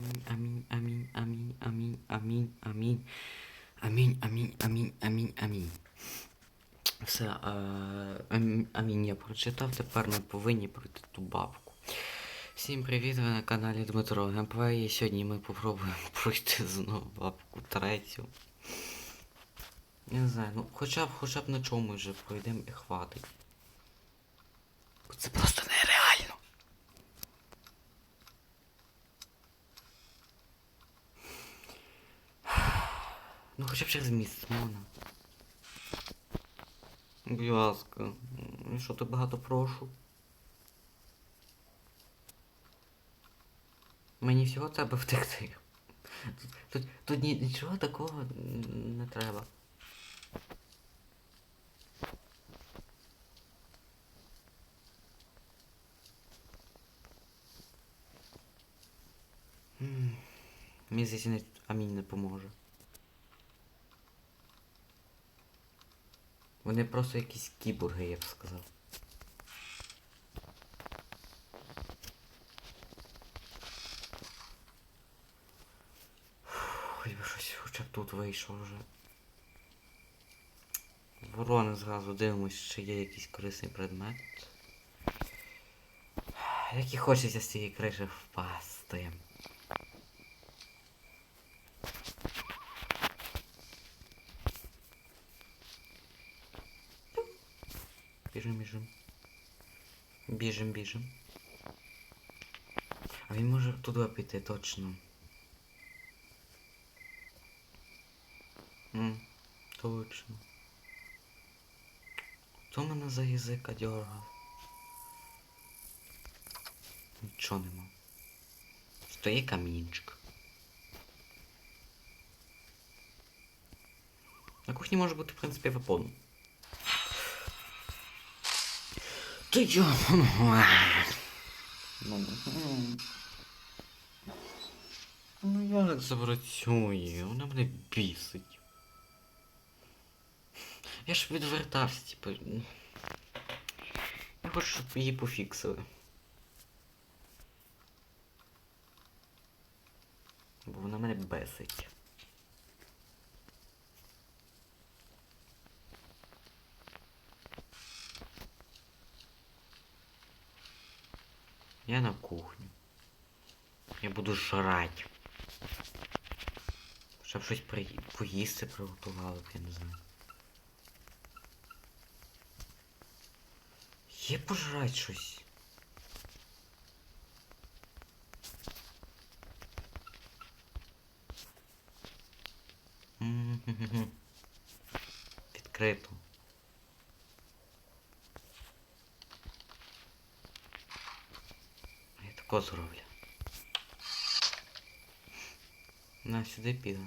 Амінь, амінь, амінь, амінь, амінь, амінь. Амінь, амінь, амінь, амінь, амінь. Все, е, амінь, я прочитав, тепер ми повинні пройти ту бабку. Всім привіт, ви на каналі Дмитро Геймплей. І сьогодні ми попробуємо пройти знову бабку третю. Я не знаю, ну хоча б хоча б на чому вже пройдемо і хватить. Це просто Ну хоча б через місяць можна. Будь ласка, ну що ти багато прошу? Мені всього треба втекти. Тут, тут, тут нічого такого не треба. Мені навіть амінь не поможе. Вони просто якісь кіборги, я б сказав. Хоч би щось хоча б тут вийшло вже. Ворони зразу дивимось, чи є якийсь корисний предмет. Як і хочеться з цієї криші впасти. Біжим, біжим. Біжим, біжим. А він може туди піти точно. М, точно. Хто мене за язика дергав? Нічого нема. Стоїть камінчик. На кухні може бути, в принципі, випон. Ти чо? Ну як це працює? Вона мене бісить. Я ж відвертався, типу. Я хочу, щоб її пофіксили. Бо вона мене бесить. Я на кухню. Я буду жрать. Щоб щось при... поїсти приготували, я не знаю. Є пожрать щось. Відкрито. Я тако зроблю. На, сюди піде.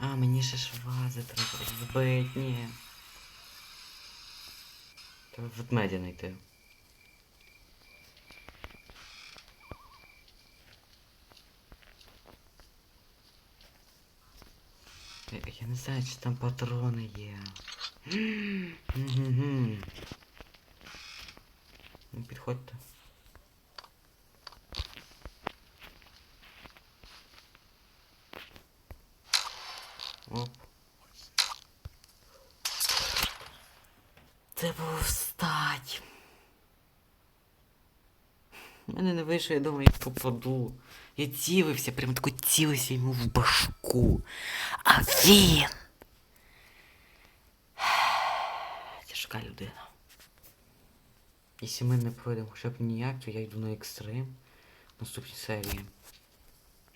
А, мені ще ж вази треба збити, ні. Треба ведмедя знайти. Я, не знаю, чи там патрони є. Ну, підходьте. Оп. Це було встать. У мене не вийшло, я думаю, я попаду. Я цілився, прямо тако цілився йому в башку. А він. Тяжка людина. Якщо ми не пройдемо хоча б ніяк, то я йду на екстрим в наступній серії.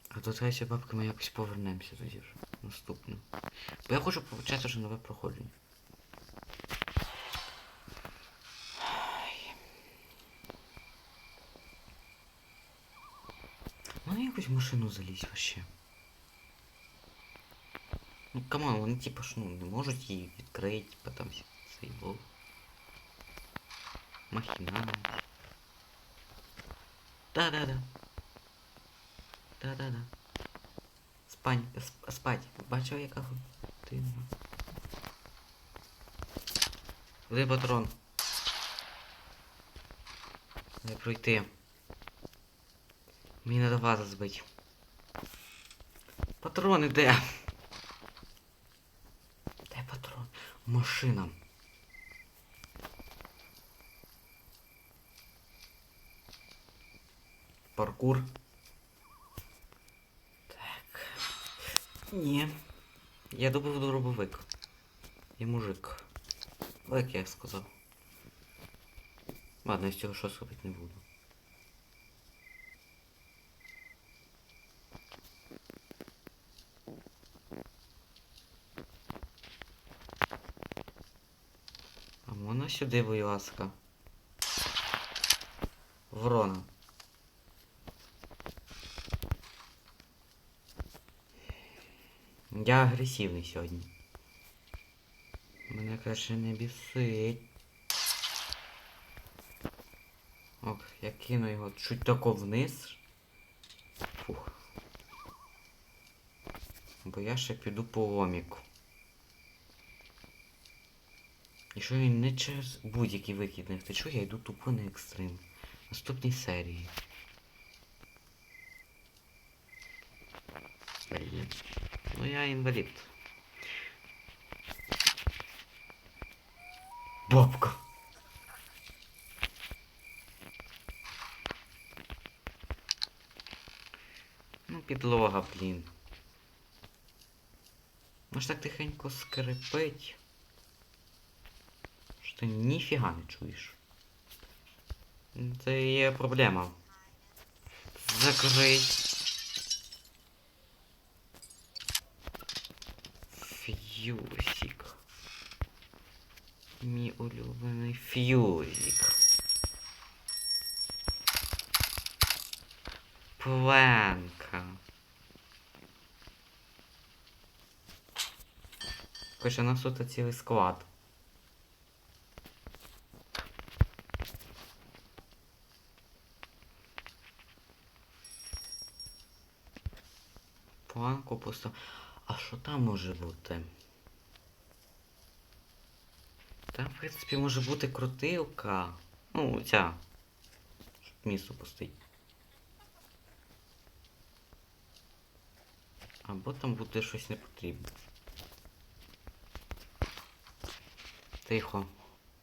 А до третьої бабки ми якось повернемося тоді вже. Наступно. Бо я хочу почати вже нове проходження. Ну якось в машину залізь вообще. Ну камон, вони типа ж ну не можуть її відкрити, там цей був. Махіна. Да-да-да. Да-да-да. Спань, сп- спать. Бачив, яка година? Один патрон. Не пройти. Мені треба ваза збити. Патрони де? Де Машина. Паркур. Так. Ні. Я добив дробовик. Я мужик. Ну, Як я сказав. Ладно, я з цього щось робити не буду. Сюди, будь ласка. Ворона. Я агресивний сьогодні. Мене краще не бісить. Ок, я кину його чуть тако вниз. Фух. Бо я ще піду по ломіку. І що він не через будь-який викид не втечу, я йду тупо на екстрим. Наступній серії. Блін. Ну я інвалід. Бабка. Ну, підлога, блін. Може так тихенько скрипить. Що ти ніфіга не чуєш. Це є проблема. Закрий. Фьюзик. Мій улюблений фьюзик. Пленка. Короче, у нас тут цілий склад. Планку пусто. А що там може бути? Там, в принципі, може бути крутилка. Ну, ця. Щоб місто пустить. Або там буде щось непотрібне. Тихо.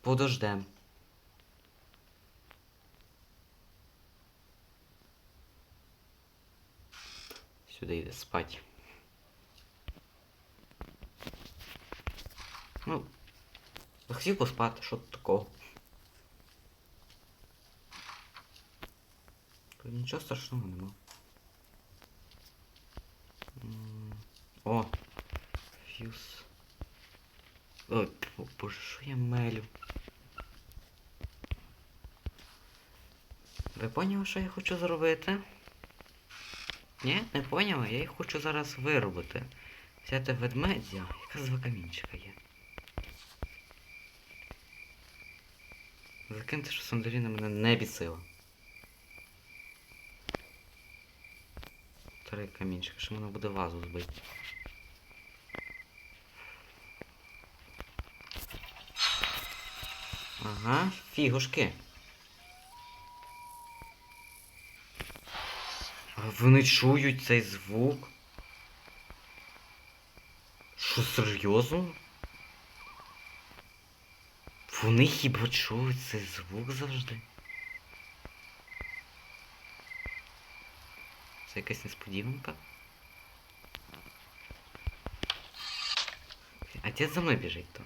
Подождем. Сюди йде спать. Ну, захотів поспати, що тут такого. Тут нічого страшного нема. О! Фьюз. Ой, о, боже, що я мелю? Ви поняли, що я хочу зробити? Ні, не поняли? Я їх хочу зараз виробити. Взяти ведмедя, яка з камінчика є. Закиньте, що Сандаліна мене не бісила. Три камінчика, що мене буде вазу збити. Ага, фігушки. Вони чують цей звук? Що серйозно? Вони хіба чують цей звук завжди? Це якась несподіванка? Дід за мною біжить то.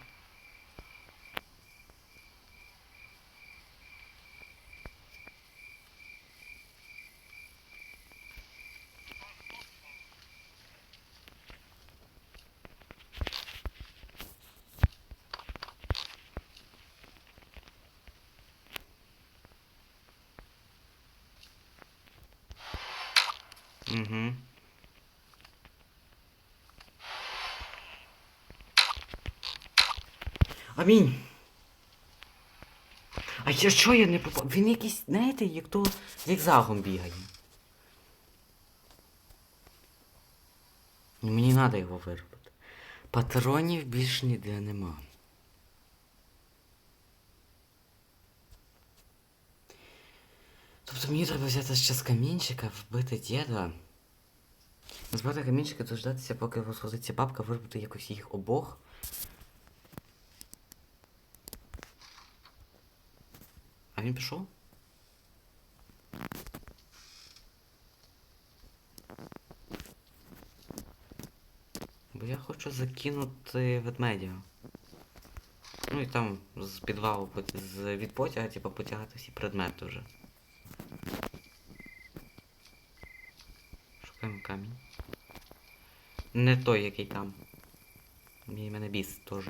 Угу. Амінь. А я що я не попав? Він якийсь, знаєте, як то зігзагом бігає. Мені треба його виробити. Патронів більш ніде нема. Тобто мені треба взяти ще з камінчика, вбити діда. Збирати камінчики, дождатися, поки розходиться бабка, вибити якось їх обох. А він пішов? Бо я хочу закинути ведмедя. Ну і там з підвалу з від потяга, типу, потягати всі предмети вже. Шукаємо камінь. Не той, який там. Мій мене біс теж.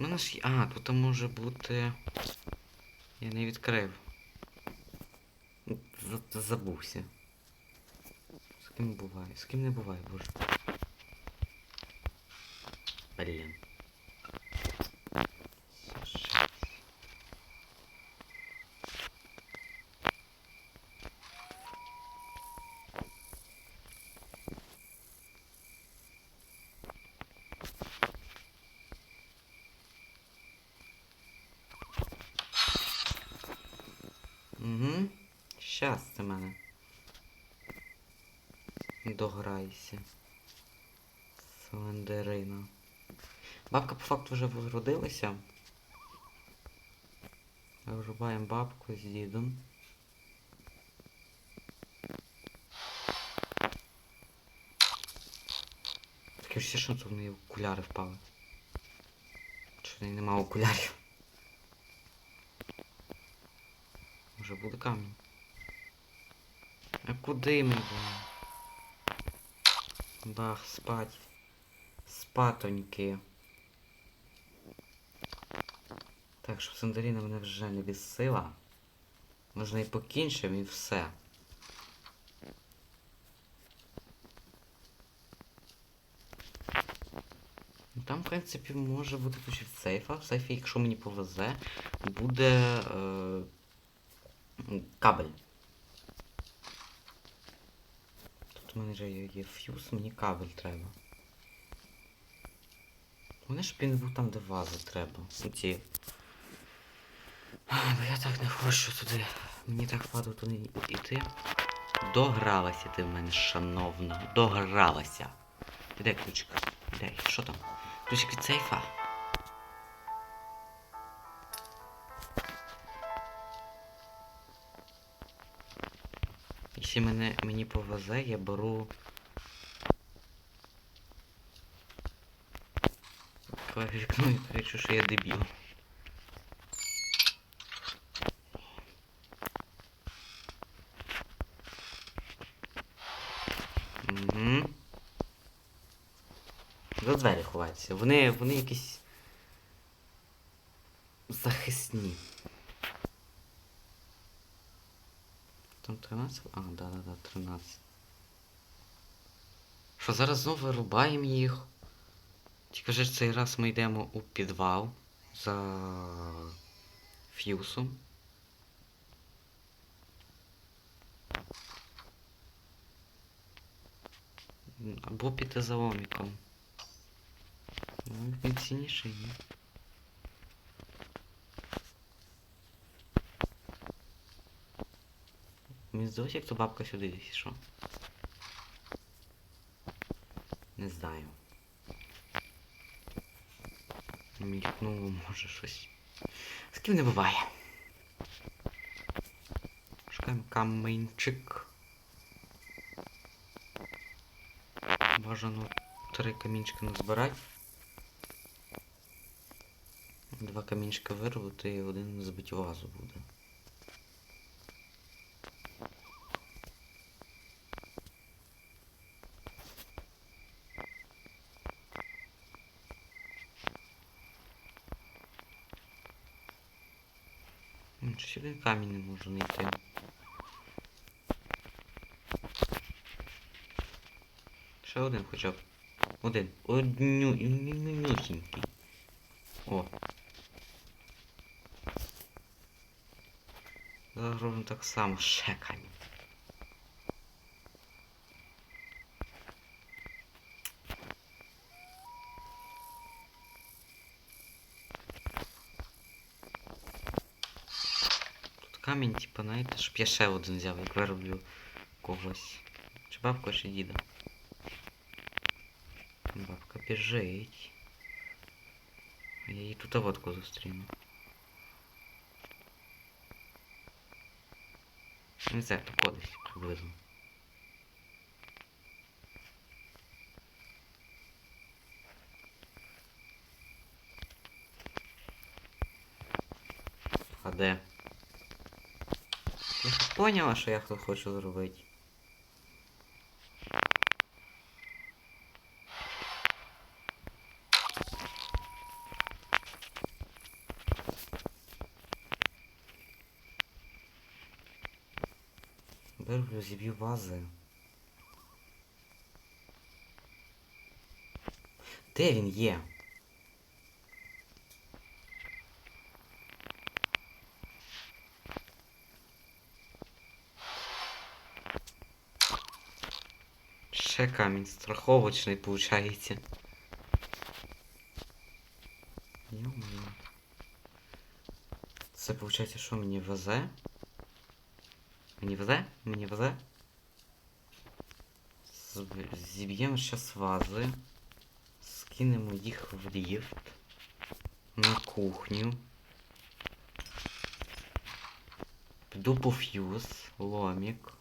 У мене ж. А, тут може бути. Я не відкрив. За- Забувся. З ким буває? З ким не буває, боже. Блін. Жесть. Угу. Щас ти мене. Дограйся. Слендерина. Бабка по факту вже возродилася. Вирубаємо бабку з дідом. Таке все, що тут в неї окуляри впали. Чи в неї нема окулярів? Може буде камінь. А куди ми будемо? Бах, спать. Спатоньки. Так, щоб Сандаріна мене вже не відсила. Можна і покінчимо і все. Ну, Там, в принципі, може бути ключ від сейфа. В сейфі, якщо мені повезе, буде е, кабель. У мене вже є, фьюз, мені кабель треба. Вони ж він був там, де вази треба. Ці. Ай, Бо я так не хочу туди. Мені так падало туди йти. Догралася ти в мене, шановна. Догралася. Де ключик? Де? Що там? Ключик від сейфа. Якщо мене, мені повезе, я беру. Вікно і кричу, що я дебіл. Угу. За двері ховаються. Вони, вони якісь захисні. Там 13? А, да, да, да, 13. Що зараз знову вирубаємо їх. Тільки вже цей раз ми йдемо у підвал за фьюсом. Або піти за оміком. Ну, він цінніший, ні? Мені здалося, як то бабка сюди десь. Не знаю. Мількнуло, може щось. З ким не буває. Шукаємо камінчик. Бажано три камінчика назбирати. Два камінчика вирвати і один збить вазу буде. М, Щось один камінь не можу знайти. Ще один хоча б. Один. Одню. Однюсінький. О. Зараз робимо так само. Ще камінь. Тут камінь, типу, знаєте, щоб я ще один взяв, як вироблю когось. Чи бабку, чи діда. Бабка біжить. А Я її тут водку зустріну. Не знаю, тако десь приблизно. А де? Я ж поняла, що я хо- хочу зробити. Вироблю, зіб'ю вази. Де він є? Ще камінь страховочний получається. Це получається, що мені везе? Мені везе? Мені везе? Зіб'ємо зараз вази. Скинемо їх в ліфт. На кухню. Піду по фьюз, ломік.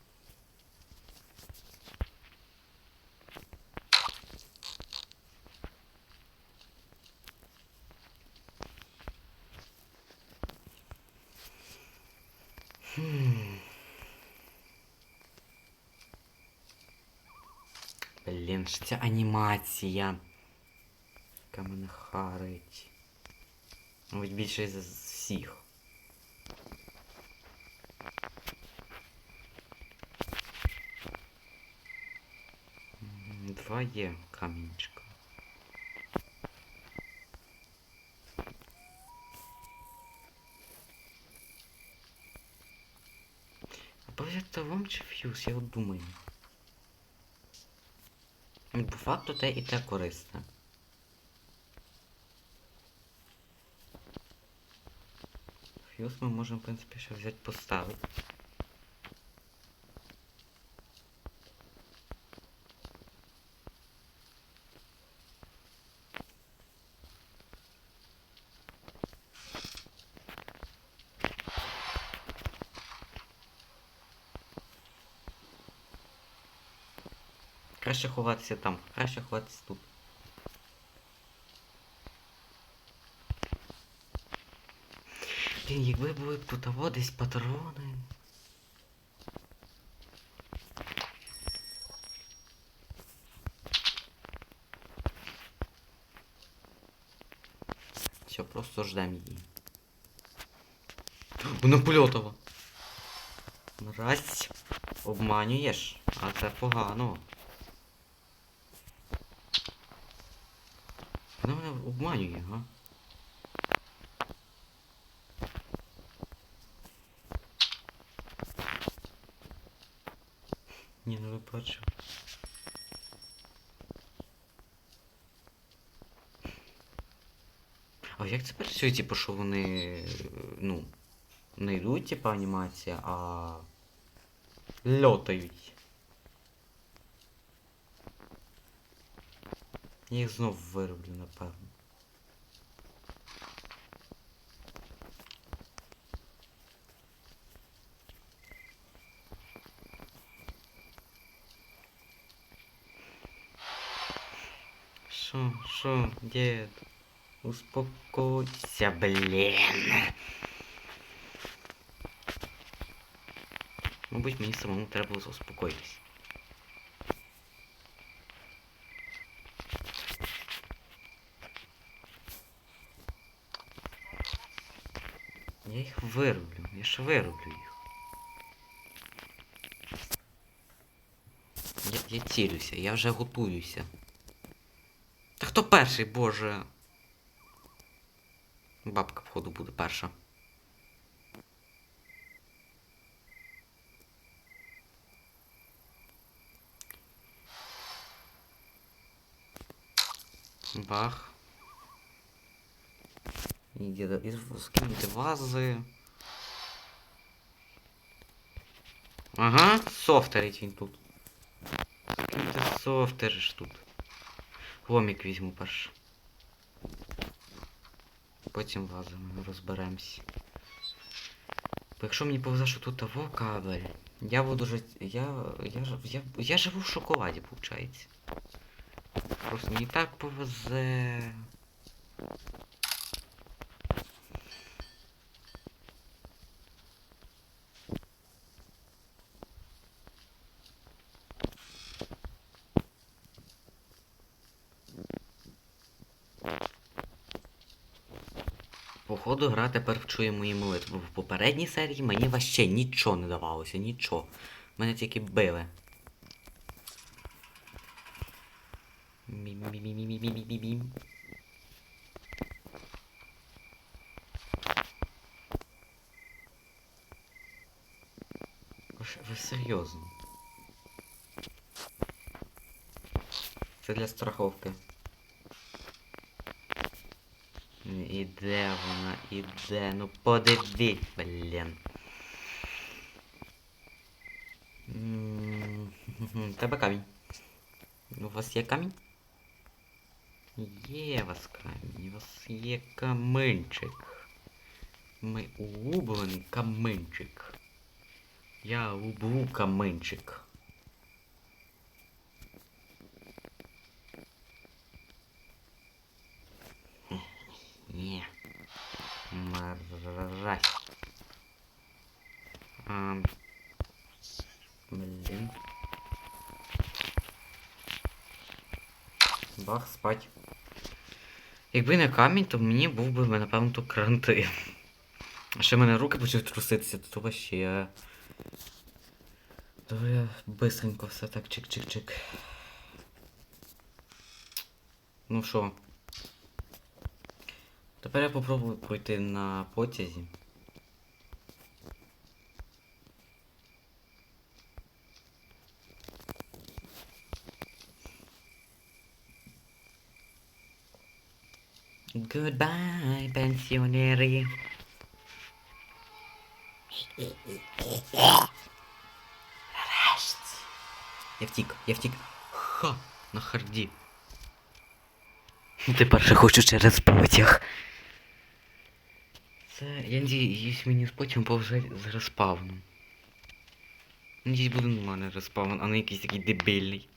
Хм. Блін, ж ця анімація. Яка мене харить. Мабуть, більше з всіх. Два є камінчика. А повірте вам чи фьюз, я от думаю. По факту те і те корисне. Фьюз ми можемо, в принципі, ще взяти поставити. Краще ховатися там, краще ховатися тут. Блін, якби були тут або десь патрони. Все, просто ждем її. Вона польотова. Мразь. Обманюєш, а це погано. Вона мене обманює, га? Ні, не вибачив. А як це працює, типу, що вони, ну, не йдуть, типу, анімація, а льотають. Я їх знов вироблю, напевно. Дед? Успокойся, блін. Мабуть, мені самому треба було заспокоїтись. Я їх вироблю, я ж вироблю їх. Я, я цілюся, я вже готуюся. Та хто перший, боже? Бабка, входу буде перша. Бах. І діда із скинути вази. Ага, софтерить він тут. Який ти софтериш тут. Гомік візьму перш. Потім лазимо, розберемось. Бо якщо мені повезе, що тут того кабель, я буду жити. Я. Я, я, я живу в шоколаді, виходить. Просто мені так повезе. Походу, гра тепер вчує мої молитви. В попередній серії мені ваще нічого не давалося, нічого. Мене тільки били. Мі-мі-мі-мі-мі-мі-мі-мі. Ви ж- Ви серйозно? Це для страховки. Іде іде. Ну подивись, блін. Тебе камінь. У вас є камінь? Є у вас камінь, у вас є каминчик. Ми улюблений каминчик. Я люблю каминчик. Ні. Мразь. А, блін. Бах, спать. Якби не камінь, то мені був би, напевно, то кранти. А ще в мене руки почали труситися, то вообще. То я бистренько все так чик-чик-чик. Ну що? Тепер я попробую пройти на потязі. Goodbye, пенсіонери. Я втік, я втік. Ха, на харді. Тепер ще хочу через потяг. Це, я надіюсь, мені потім повже з респавном. Надіюсь, буде нормальний респаун, а не якийсь такий дебільний.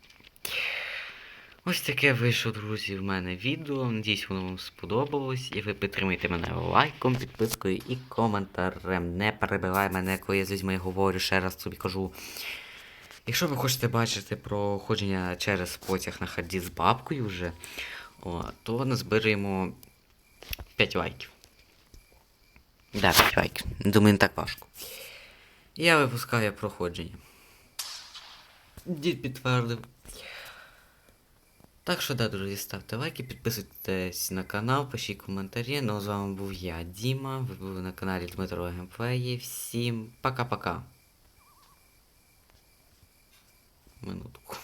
Ось таке вийшло, друзі, в мене відео. Надіюсь, воно вам сподобалось. І ви підтримуєте мене лайком, підпискою і коментарем. Не перебивай мене, коли я з людьми говорю, ще раз собі кажу. Якщо ви хочете бачити проходження через потяг на харді з бабкою вже, о, то назбираємо 5 лайків. Да, 5 лайків. Думаю, не так важко. Я випускаю проходження. Дід підтвердив. Так що да, друзі, ставте лайки, підписуйтесь на канал, пишіть коментарі. Ну, а з вами був я, Діма. Ви були на каналі Дмитро Геймплеї. Всім пока-пока. Минутку.